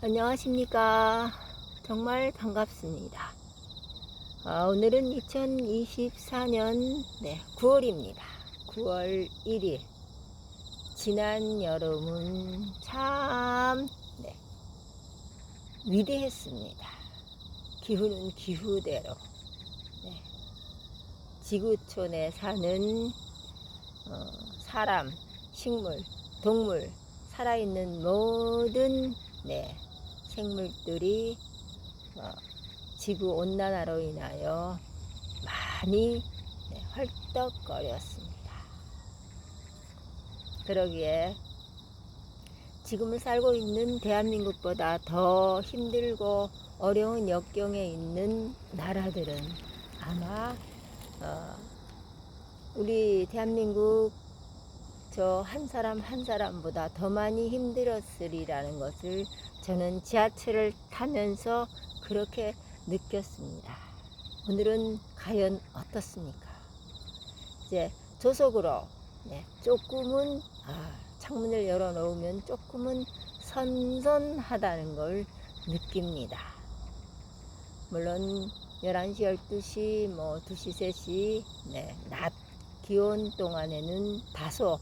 안녕하십니까. 정말 반갑습니다. 아, 오늘은 2024년 네, 9월입니다. 9월 1일. 지난 여름은 참 네, 위대했습니다. 기후는 기후대로 네, 지구촌에 사는 어, 사람, 식물, 동물, 살아있는 모든 네, 생물들이 어, 지구 온난화로 인하여 많이 네, 헐떡거렸습니다. 그러기에 지금을 살고 있는 대한민국보다 더 힘들고 어려운 역경에 있는 나라들은 아마 어, 우리 대한민국 저 한 사람 한 사람보다 더 많이 힘들었으리라는 것을 저는 지하철을 타면서 그렇게 느꼈습니다. 오늘은 과연 어떻습니까? 이제 조속으로 네, 조금은 아, 창문을 열어 놓으면 조금은 선선하다는 걸 느낍니다. 물론 11시, 12시, 뭐 2시, 3시 네, 낮 기온 동안에는 다소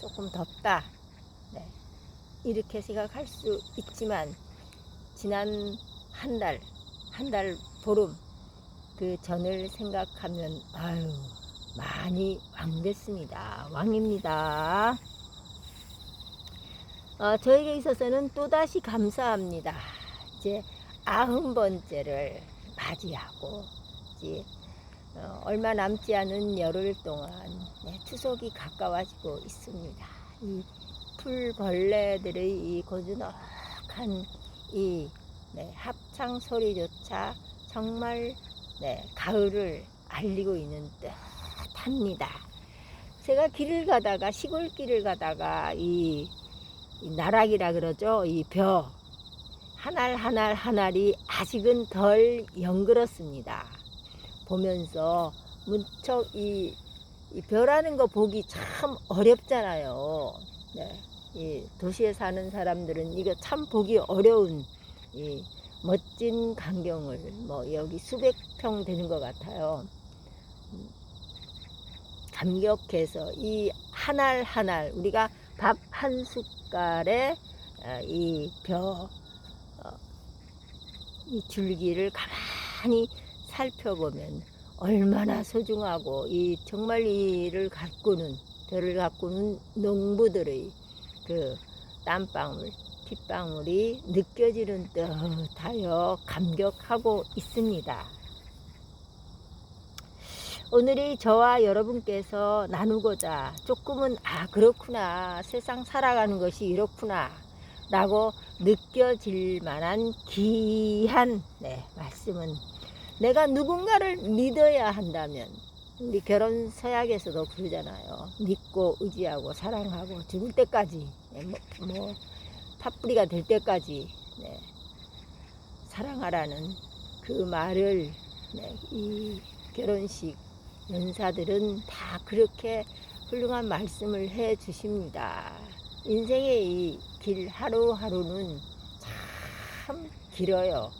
조금 덥다. 네, 이렇게 생각할 수 있지만 지난 한 달, 한 달 보름 그 전을 생각하면 아유 많이 왕 됐습니다. 왕입니다. 어, 저에게 있어서는 또다시 감사합니다. 이제 아흔 번째를 맞이하고 이제 어, 얼마 남지 않은 열흘 동안 네, 추석이 가까워지고 있습니다. 이 풀벌레들의 이 고즈넉한 이 네, 합창 소리조차 정말 네, 가을을 알리고 있는 듯합니다. 제가 길을 가다가 시골길을 가다가 이, 이 나락이라 그러죠. 이벼 하날 하날 하날이 아직은 덜 연그렇습니다. 보면서 무척 이, 이 벼라는 거 보기 참 어렵잖아요. 네. 이 도시에 사는 사람들은 이거 참 보기 어려운 이 멋진 광경을 뭐 여기 수백 평 되는 것 같아요. 감격해서 이 한 알 한 알 우리가 밥 한 숟갈에 어, 이벼 어, 이 줄기를 가만히 살펴보면 얼마나 소중하고 이 정말 이를 가꾸는 벼를 가꾸는 농부들의 그 땀방울 핏방울이 느껴지는 듯하여 감격하고 있습니다. 오늘이 저와 여러분께서 나누고자 조금은 아 그렇구나 세상 살아가는 것이 이렇구나 라고 느껴질 만한 귀한 네, 말씀은 내가 누군가를 믿어야 한다면 우리 결혼 서약에서도 그러잖아요 믿고 의지하고 사랑하고 죽을 때까지 네, 뭐, 뭐 팥뿌리가 될 때까지 네, 사랑하라는 그 말을 네, 이 결혼식 연사들은 다 그렇게 훌륭한 말씀을 해 주십니다. 인생의 이 길 하루하루는 참 길어요.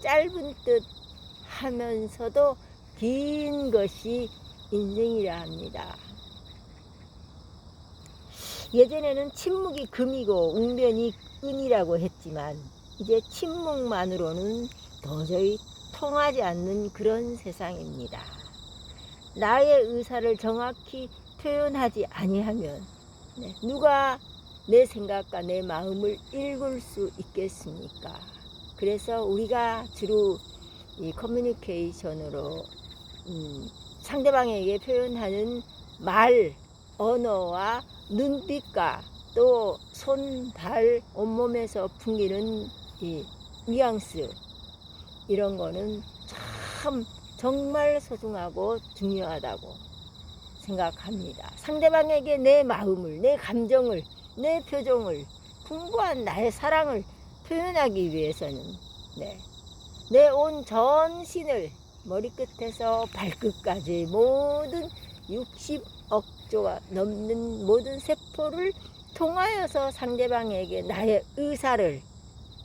짧은 듯 하면서도 긴 것이 인생이라 합니다. 예전에는 침묵이 금이고 웅변이 은이라고 했지만 이제 침묵만으로는 도저히 통하지 않는 그런 세상입니다. 나의 의사를 정확히 표현하지 아니하면 네, 누가 내 생각과 내 마음을 읽을 수 있겠습니까? 그래서 우리가 주로 이 커뮤니케이션으로 음, 상대방에게 표현하는 말, 언어와 눈빛과 또 손, 발, 온몸에서 풍기는 이 뉘앙스 이런 거는 참 정말 소중하고 중요하다고 생각합니다. 상대방에게 내 마음을, 내 감정을, 내 표정을, 풍부한 나의 사랑을 표현하기 위해서는 네, 내 온 전신을 머리끝에서 발끝까지 모든 60억 조가 넘는 모든 세포를 통하여서 상대방에게 나의 의사를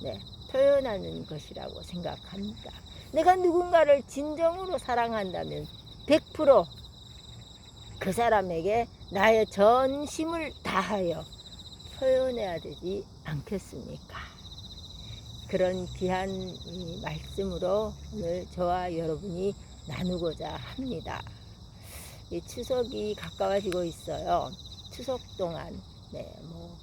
네, 표현하는 것이라고 생각합니다. 내가 누군가를 진정으로 사랑한다면 100%그 사람에게 나의 전심을 다하여 표현해야 되지 않겠습니까? 그런 귀한 이 말씀으로 오늘 저와 여러분이 나누고자 합니다. 이 추석이 가까워지고 있어요. 추석 동안, 네, 뭐,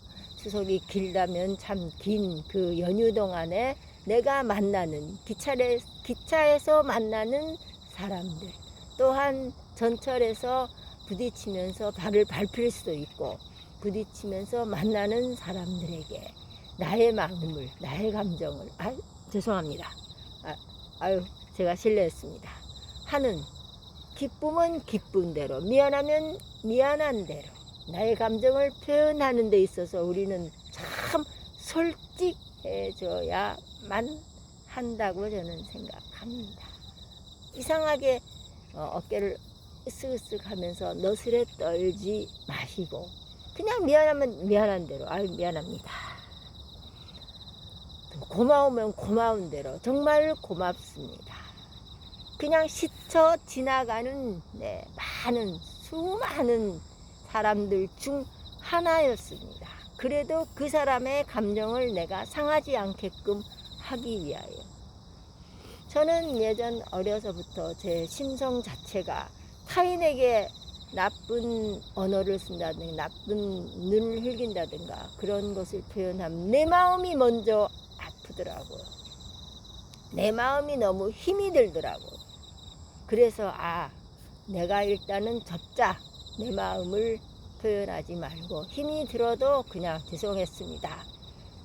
추석이 길다면 참 긴 그 연휴 동안에 내가 만나는 기차에, 기차에서 만나는 사람들 또한 전철에서 부딪히면서 발을 밟힐 수도 있고 부딪히면서 만나는 사람들에게 나의 마음을 나의 감정을 아 죄송합니다 아, 아유 제가 실례했습니다 하는 기쁨은 기쁨대로 미안하면 미안한 대로 나의 감정을 표현하는 데 있어서 우리는 참 솔직해져야만 한다고 저는 생각합니다. 이상하게 어, 어깨를 으쓱으쓱 하면서 너스레 떨지 마시고 그냥 미안하면 미안한 대로 아유 미안합니다. 고마우면 고마운 대로 정말 고맙습니다. 그냥 스쳐 지나가는 네, 많은 수많은 사람들 중 하나였습니다. 그래도 그 사람의 감정을 내가 상하지 않게끔 하기 위하여. 저는 예전 어려서부터 제 심성 자체가 타인에게 나쁜 언어를 쓴다든가 나쁜 눈을 흘긴다든가 그런 것을 표현하면 내 마음이 먼저 아프더라고요. 내 마음이 너무 힘이 들더라고요. 그래서 아 내가 일단은 접자 내 마음을 표현하지 말고 힘이 들어도 그냥 죄송했습니다.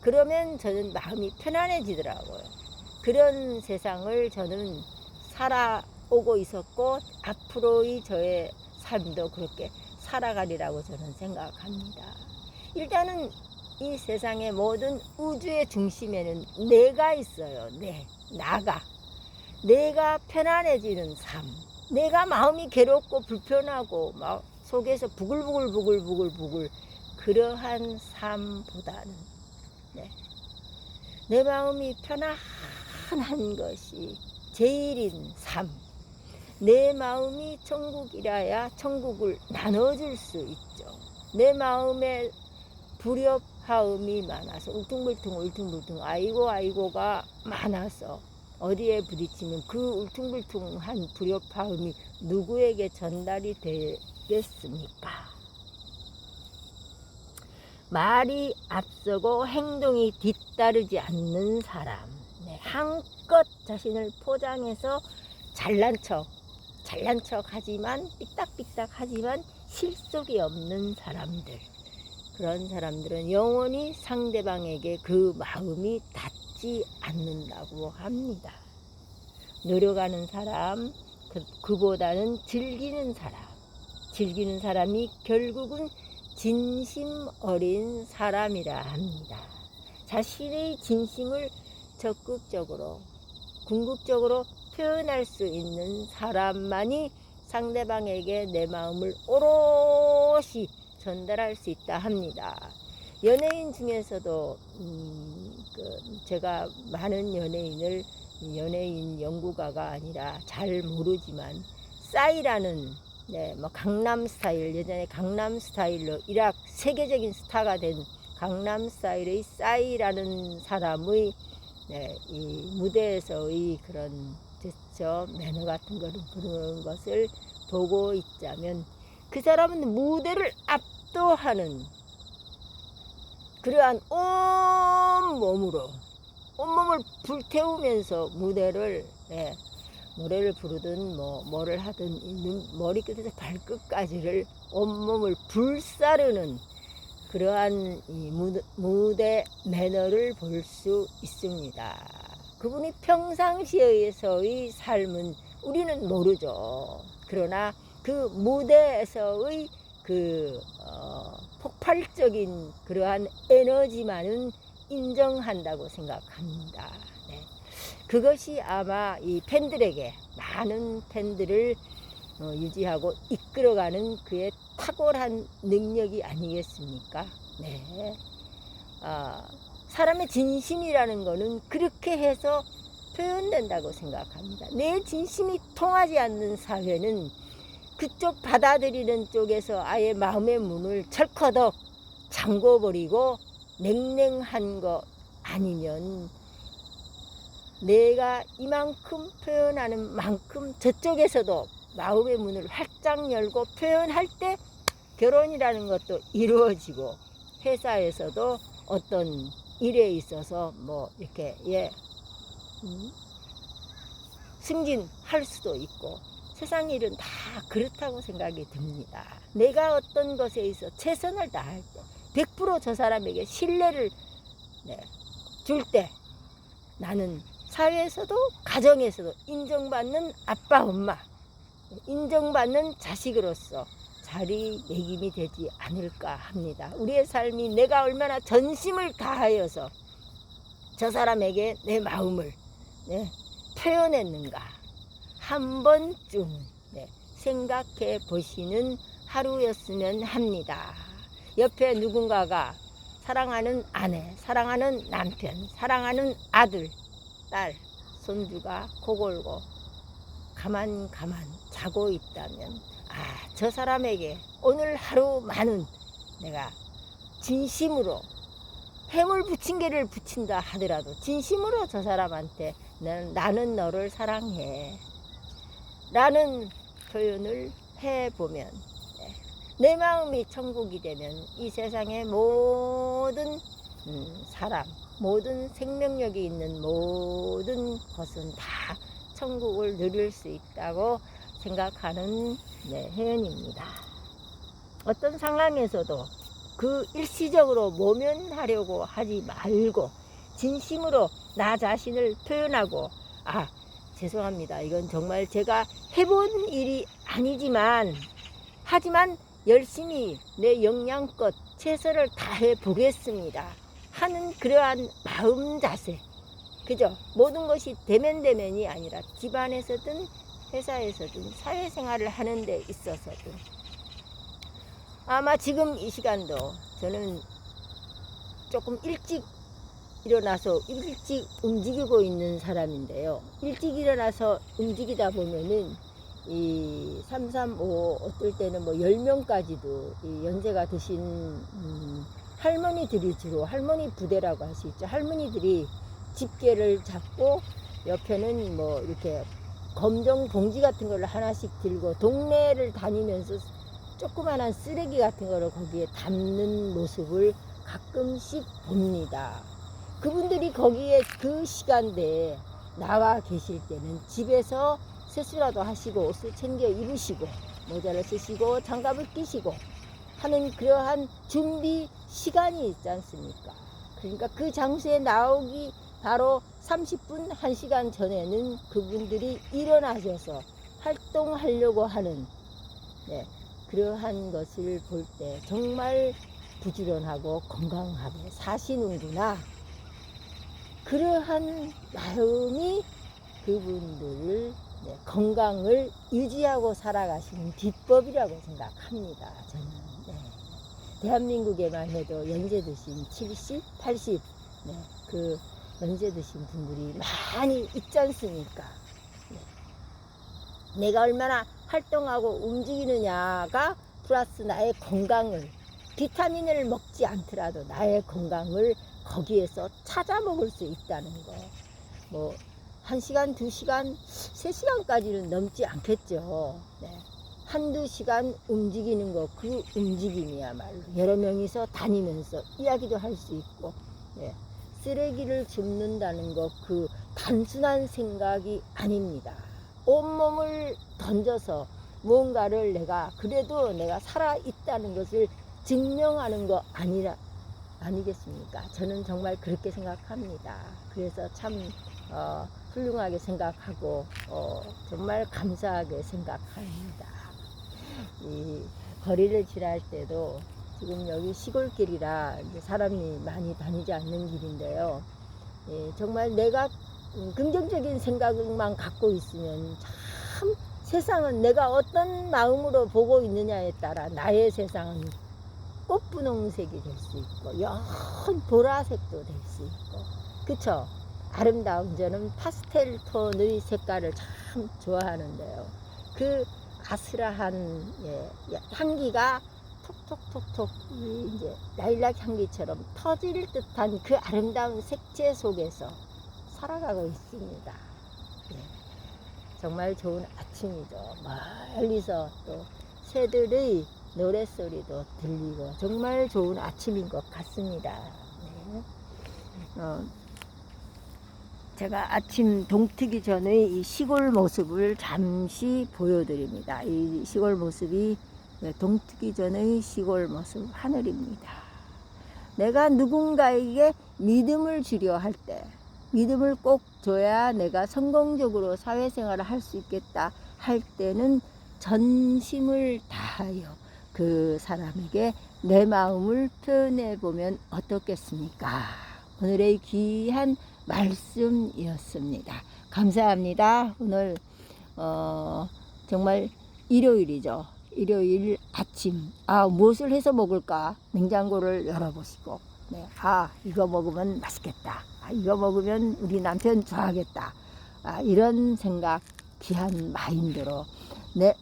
그러면 저는 마음이 편안해지더라고요. 그런 세상을 저는 살아오고 있었고 앞으로의 저의 삶도 그렇게 살아가리라고 저는 생각합니다. 일단은 이 세상의 모든 우주의 중심에는 내가 있어요. 내, 나가. 내가 편안해지는 삶. 내가 마음이 괴롭고 불편하고 막 속에서 부글부글 부글부글 부글 그러한 삶보다는 네. 내 마음이 편안한 것이 제일인 삶. 내 마음이 천국이라야 천국을 나눠줄 수 있죠. 내 마음에 불협 화음이 많아서 울퉁불퉁 울퉁불퉁 아이고 아이고가 많아서 어디에 부딪히면 그 울퉁불퉁한 불협화음이 누구에게 전달이 되겠습니까? 말이 앞서고 행동이 뒤따르지 않는 사람. 네, 한껏 자신을 포장해서 잘난 척, 잘난 척 하지만 삐딱삐딱 하지만 실속이 없는 사람들. 그런 사람들은 영원히 상대방에게 그 마음이 닿지 않는다고 합니다. 노력하는 사람, 그, 그보다는 즐기는 사람. 즐기는 사람이 결국은 진심 어린 사람이라 합니다. 자신의 진심을 적극적으로, 궁극적으로 표현할 수 있는 사람만이 상대방에게 내 마음을 오롯이 전달할 수 있다 합니다. 연예인 중에서도 음, 그 제가 많은 연예인을 연예인 연구가가 아니라 잘 모르지만 싸이라는 네, 뭐 강남 스타일 예전에 강남 스타일로 일학 세계적인 스타가 된 강남 스타일의 싸이라는 사람의 네, 이 무대에서의 그런 제스처 매너 같은 거를 부르는 것을 보고 있자면 그 사람은 무대를 압도하는 그러한 온 몸으로 온 몸을 불태우면서 무대를 네, 노래를 부르든 뭐 뭐를 하든 눈, 머리끝에서 발끝까지를 온 몸을 불사르는 그러한 이 무대 매너를 볼 수 있습니다. 그분이 평상시에서의 삶은 우리는 모르죠. 그러나 그 무대에서의 그 어, 폭발적인 그러한 에너지만은 인정한다고 생각합니다. 그것이 아마 이 팬들에게 많은 팬들을 어, 유지하고 이끌어가는 그의 탁월한 능력이 아니겠습니까? 네. 아, 사람의 진심이라는 거는 그렇게 해서 표현된다고 생각합니다. 내 진심이 통하지 않는 사회는 그쪽 받아들이는 쪽에서 아예 마음의 문을 철커덕 잠궈버리고 냉랭한 거 아니면 내가 이만큼 표현하는 만큼 저쪽에서도 마음의 문을 활짝 열고 표현할 때 결혼이라는 것도 이루어지고 회사에서도 어떤 일에 있어서 뭐 이렇게 예 음, 승진할 수도 있고 세상 일은 다 그렇다고 생각이 듭니다. 내가 어떤 것에 있어 최선을 다할 때, 100%저 사람에게 신뢰를 네, 줄 때, 나는 사회에서도 가정에서도 인정받는 아빠, 엄마, 인정받는 자식으로서 자리 매김이 되지 않을까 합니다. 우리의 삶이 내가 얼마나 전심을 다하여서 저 사람에게 내 마음을 네, 표현했는가 한 번쯤 네, 생각해 보시는 하루였으면 합니다. 옆에 누군가가 사랑하는 아내, 사랑하는 남편, 사랑하는 아들, 딸, 손주가 코골고 가만 가만 자고 있다면 아, 저 사람에게 오늘 하루만은 내가 진심으로 해물 부침개를 부친다 하더라도 진심으로 저 사람한테 나는 너를 사랑해 라는 표현을 해보면 네, 내 마음이 천국이 되면 이 세상의 모든 음, 사람 모든 생명력이 있는 모든 것은 다 천국을 누릴 수 있다고 생각하는 네, 회원입니다. 어떤 상황에서도 그 일시적으로 모면하려고 하지 말고 진심으로 나 자신을 표현하고 아 죄송합니다. 이건 정말 제가 해본 일이 아니지만 하지만 열심히 내 역량껏 최선을 다해 보겠습니다. 하는 그러한 마음 자세. 그죠? 모든 것이 대면대면이 아니라 집안에서든 회사에서든 사회생활을 하는 데 있어서든 아마 지금 이 시간도 저는 조금 일찍 일어나서 일찍 움직이고 있는 사람인데요. 일찍 일어나서 움직이다 보면은 이 335 어떨 때는 뭐 10명까지도 이 연세가 드신 음, 할머니들이 주로 할머니 부대라고 할 수 있죠. 할머니들이 집게를 잡고 옆에는 뭐 이렇게 검정 봉지 같은 걸 하나씩 들고 동네를 다니면서 조그만한 쓰레기 같은 거를 거기에 담는 모습을 가끔씩 봅니다. 그분들이 거기에 그 시간대에 나와 계실 때는 집에서 세수라도 하시고 옷을 챙겨 입으시고 모자를 쓰시고 장갑을 끼시고 하는 그러한 준비 시간이 있지 않습니까? 그러니까 그 장소에 나오기 바로 30분, 1시간 전에는 그분들이 일어나셔서 활동하려고 하는 네, 그러한 것을 볼 때 정말 부지런하고 건강하게 사시는구나. 그러한 마음이 그분들을 네, 건강을 유지하고 살아가시는 비법이라고 생각합니다. 저는 네. 대한민국에만 해도 연세 드신 70, 80, 네, 그 연세 드신 분들이 많이 있지 않습니까? 네. 내가 얼마나 활동하고 움직이느냐가 플러스 나의 건강을 비타민을 먹지 않더라도 나의 건강을 거기에서 찾아 먹을 수 있다는 거. 뭐, 한 시간, 두 시간, 세 시간까지는 넘지 않겠죠. 네. 한두 시간 움직이는 거, 그 움직임이야말로 여러 명이서 다니면서 이야기도 할 수 있고, 네. 쓰레기를 줍는다는 것, 그 단순한 생각이 아닙니다. 온몸을 던져서 무언가를 내가 그래도 내가 살아있다는 것을 증명하는 거 아니라, 아니겠습니까? 저는 정말 그렇게 생각합니다. 그래서 참, 어, 훌륭하게 생각하고, 어, 정말 감사하게 생각합니다. 이 거리를 지날 때도 지금 여기 시골길이라 사람이 많이 다니지 않는 길인데요. 예, 정말 내가 음, 긍정적인 생각만 갖고 있으면 참 세상은 내가 어떤 마음으로 보고 있느냐에 따라 나의 세상은 꽃분홍색이 될 수 있고 연 보라색도 될 수 있고 그쵸? 아름다운 저는 파스텔 톤의 색깔을 참 좋아하는데요. 그 아스라한 예, 향기가 톡톡톡톡 이 이제 라일락 향기처럼 터질 듯한 그 아름다운 색채 속에서 살아가고 있습니다. 예, 정말 좋은 아침이죠. 멀리서 또 새들의 노랫소리도 들리고 정말 좋은 아침인 것 같습니다. 네. 어, 제가 아침 동트기 전에 이 시골 모습을 잠시 보여드립니다. 이 시골 모습이 네, 동트기 전의 시골 모습 하늘입니다. 내가 누군가에게 믿음을 주려 할 때, 믿음을 꼭 줘야 내가 성공적으로 사회생활을 할 수 있겠다 할 때는 전심을 다하여 그 사람에게 내 마음을 표현해 보면 어떻겠습니까? 오늘의 귀한 말씀이었습니다. 감사합니다. 오늘 어, 정말 일요일이죠. 일요일 아침 아 무엇을 해서 먹을까 냉장고를 열어보시고 네, 아 이거 먹으면 맛있겠다. 아, 이거 먹으면 우리 남편 좋아하겠다. 아, 이런 생각 귀한 마인드로 내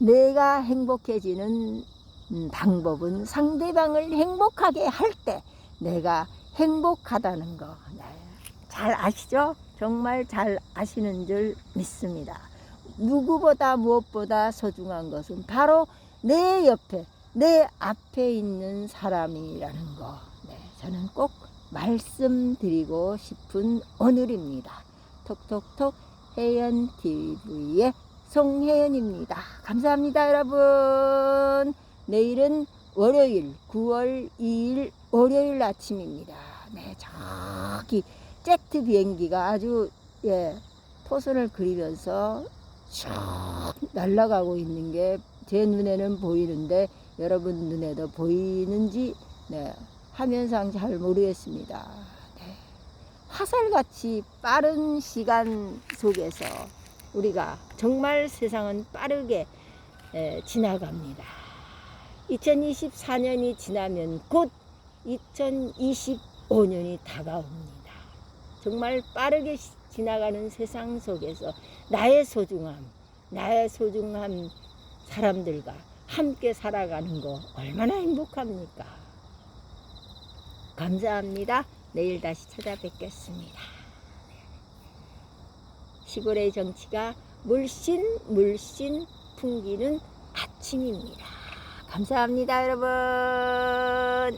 내가 행복해지는 음, 방법은 상대방을 행복하게 할 때 내가 행복하다는 거. 네. 잘 아시죠? 정말 잘 아시는 줄 믿습니다. 누구보다 무엇보다 소중한 것은 바로 내 옆에, 내 앞에 있는 사람이라는 거. 네, 저는 꼭 말씀드리고 싶은 오늘입니다. 톡톡톡 혜연 TV의 송혜연입니다. 감사합니다, 여러분. 내일은 월요일 9월 2일 월요일 아침입니다. 네, 저기 제트 비행기가 아주 예, 토선을 그리면서 쭉 날아가고 있는 게 제 눈에는 보이는데 여러분 눈에도 보이는지 네, 화면상 잘 모르겠습니다. 네. 화살같이 빠른 시간 속에서 우리가 정말 세상은 빠르게 에, 지나갑니다. 2024년이 지나면 곧 2025년이 다가옵니다. 정말 빠르게 시- 지나가는 세상 속에서 나의 소중함, 나의 소중한 사람들과 함께 살아가는 거 얼마나 행복합니까? 감사합니다. 내일 다시 찾아뵙겠습니다. 시골의 정치가 물씬 물씬 풍기는 아침입니다. 감사합니다, 여러분.